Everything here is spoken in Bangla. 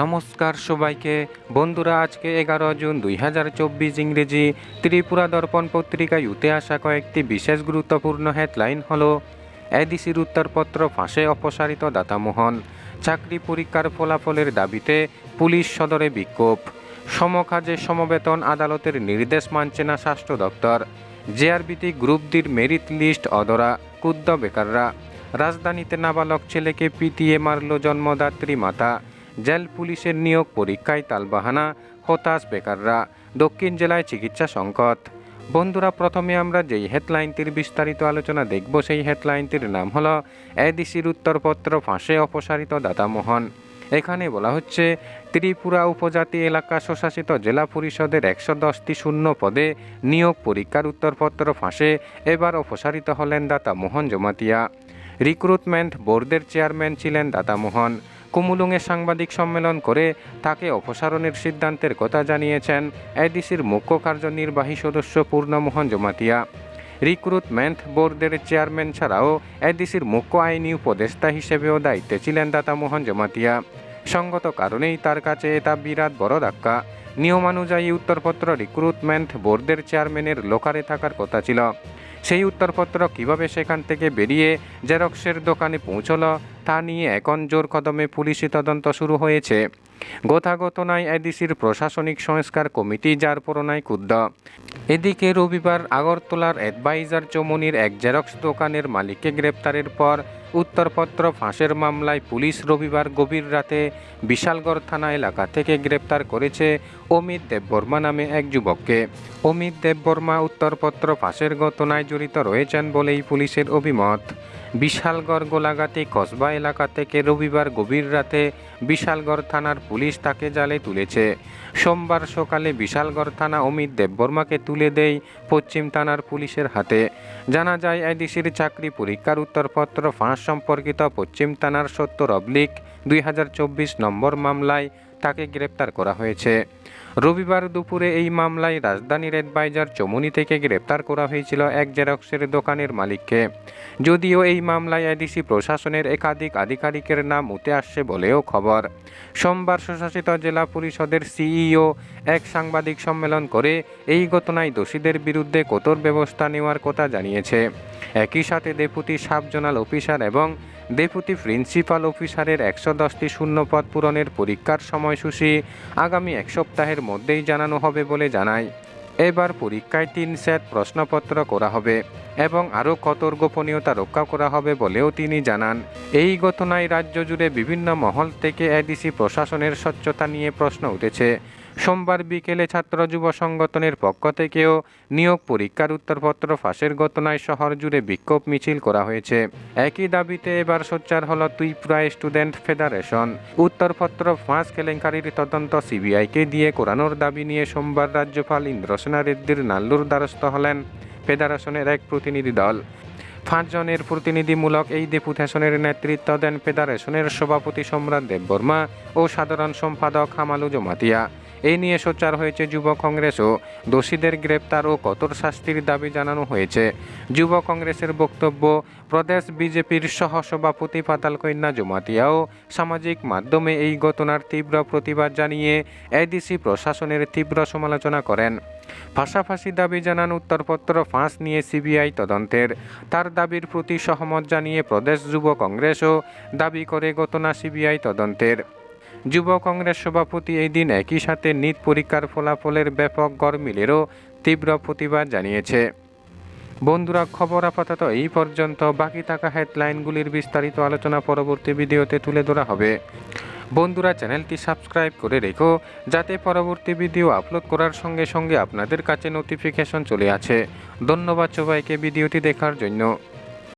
নমস্কার সবাইকে। বন্ধুরা, আজকে এগারো জুন দুই হাজার চব্বিশ ইংরেজি ত্রিপুরা দর্পণ পত্রিকায় উঠে আসা কয়েকটি বিশেষ গুরুত্বপূর্ণ হেডলাইন হল, এডিসির উত্তরপত্র ফাঁসে অপসারিত দাতামোহন চাকরি পরীক্ষার ফলাফলের দাবিতে পুলিশ সদরে বিক্ষোভ, সমকাজে সমবেতন আদালতের নির্দেশ মানছে না স্বাস্থ্য দপ্তর, জেআরবিটি গ্রুপ ডির মেরিট লিস্ট অদরা ক্ষুদ্র বেকাররা, রাজধানীতে নাবালক ছেলেকে পিটিয়ে মারল জন্মদাত্রী মাতা জেল পুলিশের নিয়োগ পরীক্ষায় তালবাহানা, হতাশ বেকাররা, দক্ষিণ জেলায় চিকিৎসা সংকট। বন্ধুরা, প্রথমে আমরা যেই হেডলাইনটির বিস্তারিত আলোচনা দেখব, সেই হেডলাইনটির নাম হল এডিসির উত্তরপত্র ফাঁসে অপসারিত দাতামোহন এখানে বলা হচ্ছে, ত্রিপুরা উপজাতি এলাকা স্বশাসিত জেলা পরিষদের একশো দশটি শূন্য পদে নিয়োগ পরীক্ষার উত্তরপত্র ফাঁসে এবার অপসারিত হলেন দাতা মোহন জমাতিয়া। রিক্রুটমেন্ট বোর্ডের চেয়ারম্যান ছিলেন দাতা মোহন। কুমুলুঙে সাংবাদিক সম্মেলন করে তাকে অপসারণের সিদ্ধান্তের কথা জানিয়েছেন এডিসির মুখ্য কার্যনির্বাহী সদস্য পূর্ণমোহন জমাতিয়া। রিক্রুটমেন্ট বোর্ডের চেয়ারম্যান ছাড়াও এডিসির মুখ্য আইনি উপদেষ্টা হিসেবেও দায়িত্বে ছিলেন দাতামোহন জমাতিয়া। সঙ্গত কারণেই তার কাছে এটা বিরাট বড় ধাক্কা। নিয়মানুযায়ী উত্তরপত্র রিক্রুটমেন্ট বোর্ডের চেয়ারম্যানের লোকারে থাকার কথা ছিল। সেই উত্তরপত্র কীভাবে সেখান থেকে বেরিয়ে জেরক্সের দোকানে পৌঁছল তা নিয়ে এখন জোর কদমে পুলিশি তদন্ত শুরু হয়েছে। গোথাগতনায় এডিসির প্রশাসনিক সংস্কার কমিটি যার পরনায় ক্ষুব্ধ। এদিকে রবিবার আগরতলার অ্যাডভাইজার চমনির এক জেরক্স দোকানের মালিককে গ্রেপ্তারের পর উত্তরপত্র ফাঁসের মামলায় পুলিশ রবিবার গভীর রাতে বিশালগড় থানা এলাকা থেকে গ্রেপ্তার করেছে অমিত দেববর্মা নামে এক যুবককে। অমিত দেববর্মা উত্তরপত্র ফাঁসের ঘটনায় জড়িত রয়েছেন বলেই পুলিশের অভিমত। বিশালগড় গোলাঘাটি কসবা এলাকা থেকে রবিবার গভীর রাতে বিশালগড় থানার পুলিশ তাকে জালে তুলেছে। সোমবার সকালে বিশালগড় থানা অমিত দেববর্মাকে তুলে দেয় পশ্চিম থানার পুলিশের হাতে। জানা যায় এডিসির চাকরি পরীক্ষার উত্তরপত্র ফাঁস সম্পর্কিত পশ্চিম থানার সত্তর অবলিক দুই হাজার চব্বিশ নম্বর মামলায় তাকে গ্রেপ্তার করা হয়েছে। রবিবার দুপুরে এই মামলায় রাজধানীর অ্যাডভাইজার চমুনি থেকে গ্রেপ্তার করা হয়েছিল এক জেরক্সের দোকানের মালিককে। যদিও এই মামলায় এডিসি প্রশাসনের একাধিক আধিকারিকের নাম উঠে আসছে বলেও খবর। সোমবার স্বশাসিত জেলা পরিষদের সিইও এক সাংবাদিক সম্মেলন করে এই ঘটনায় দোষীদের বিরুদ্ধে কঠোর ব্যবস্থা নেওয়ার কথা জানিয়েছে। একই সাথে ডেপুটি সাব জোনাল অফিসার এবং ডেপুটি প্রিন্সিপাল অফিসারের একশো দশটি শূন্যপদ পূরণের পরীক্ষার সময়সূচি আগামী এক সপ্তাহের মধ্যেই জানানো হবে বলে জানায়। এবার পরীক্ষায় তিন সেট প্রশ্নপত্র করা হবে এবং আরও কঠোর গোপনীয়তা রক্ষা করা হবে বলেও তিনি জানান। এই ঘটনায় রাজ্য জুড়ে বিভিন্ন মহল থেকে এডিসি প্রশাসনের স্বচ্ছতা নিয়ে প্রশ্ন উঠেছে। সোমবার বিকেলে ছাত্র যুব সংগঠনের পক্ষ থেকেও নিয়োগ পরীক্ষার উত্তরপত্র ফাঁসের ঘটনায় শহর জুড়ে বিক্ষোভ মিছিল করা হয়েছে। একই দাবিতে এবার সোচ্চার হল ত্রিপুরা স্টুডেন্ট ফেডারেশন। উত্তরপত্র ফাঁস কেলেঙ্কারির তদন্ত সিবিআইকে দিয়ে করানোর দাবি নিয়ে সোমবার রাজ্যপাল ইন্দ্রসেনা রেড্ডির নাল্লুর দ্বারস্থ হলেন ফেডারেশনের এক প্রতিনিধি দল। পাঁচজনের প্রতিনিধিমূলক এই ডেপুটেশনের নেতৃত্ব দেন ফেডারেশনের সভাপতি সম্রাট দেববর্মা ও সাধারণ সম্পাদক হামালু জমাতিয়া। এই নিয়ে সোচ্চার হয়েছে যুব কংগ্রেসও। দোষীদের গ্রেপ্তার ও কঠোর শাস্তির দাবি জানানো হয়েছে। যুব কংগ্রেসের বক্তব্য, প্রদেশ বিজেপির সহ সভাপতি পাতাল কন্যা জমাতিয়াও সামাজিক মাধ্যমে এই ঘটনার তীব্র প্রতিবাদ জানিয়ে এডিসি প্রশাসনের তীব্র সমালোচনা করেন। পাশাপাশি দাবি জানান উত্তরপত্র ফাঁস নিয়ে সিবিআই তদন্তের। তার দাবির প্রতি সহমত জানিয়ে প্রদেশ যুব কংগ্রেসও দাবি করে ঘটনা সিবিআই তদন্তের। যুব কংগ্রেস সভাপতি এই দিন একই সাথে নিট পরীক্ষার ফলাফলের ব্যাপক গরমিলেরও তীব্র প্রতিবাদ জানিয়েছে। বন্ধুরা, খবর আপাতত এই পর্যন্ত। বাকি থাকা হেডলাইনগুলির বিস্তারিত আলোচনা পরবর্তী ভিডিওতে তুলে ধরা হবে। বন্ধুরা, চ্যানেলটি সাবস্ক্রাইব করে রেখো, যাতে পরবর্তী ভিডিও আপলোড করার সঙ্গে সঙ্গে আপনাদের কাছে নোটিফিকেশন চলে আসে। ধন্যবাদ সবাইকে ভিডিওটি দেখার জন্য।